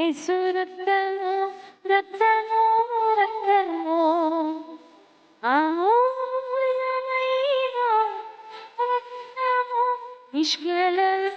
예수 르테모 르테모 르테모 아오야 이거 르테모 이슈겔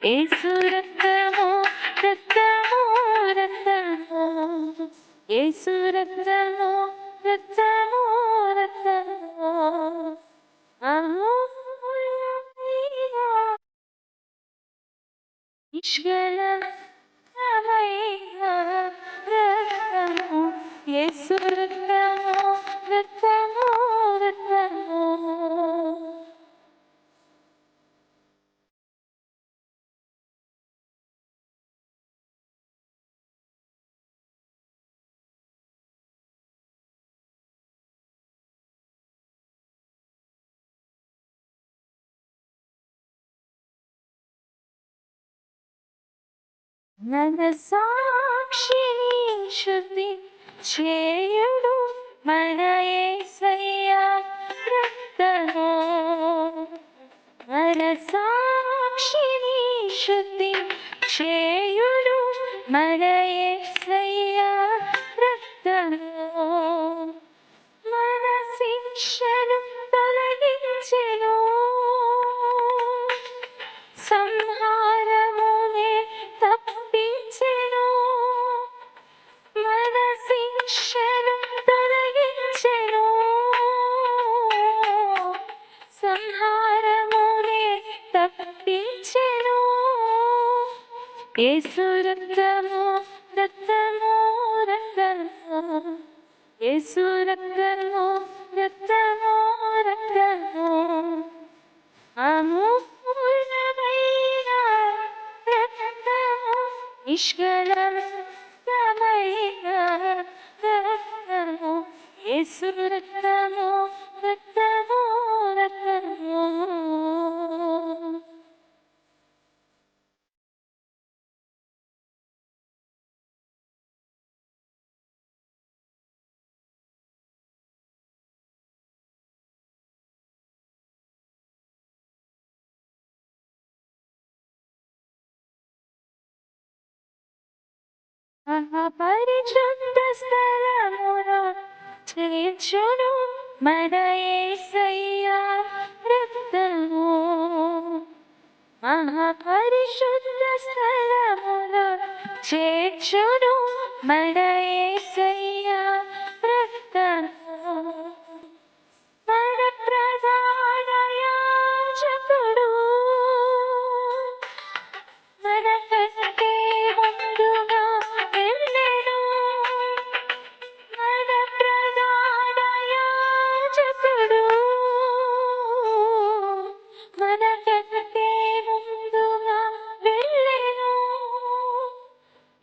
ஏசு ரத்தமோ ரத்தமோ ரத்தமோ. ஏசு ரத்தமோ ரத்தமோ ரத்தமோ. ஈஸ்வரன் ரத்தமோ. ஏசு ரத்தமோ మన సాక్షిని శుద్ధి చేయడు మన శిక్షను తొలగించెను సంహారమునే తప్పించెను ఏసు రక్తము రక్తము రక్తము ఏసు రక్తము రక్తము రక్తము అమూల్యమైన రక్తము నిష్క இயேசு ரத்தமோ ரத்தமோ ரத்தமோ ಪರಿಚಂದ ಸ್ಥಳ చేర్చును మన యేసయ్య రక్తము. మహాపరిశుద్ధ స్థలములో చేర్చును మన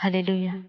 Hallelujah.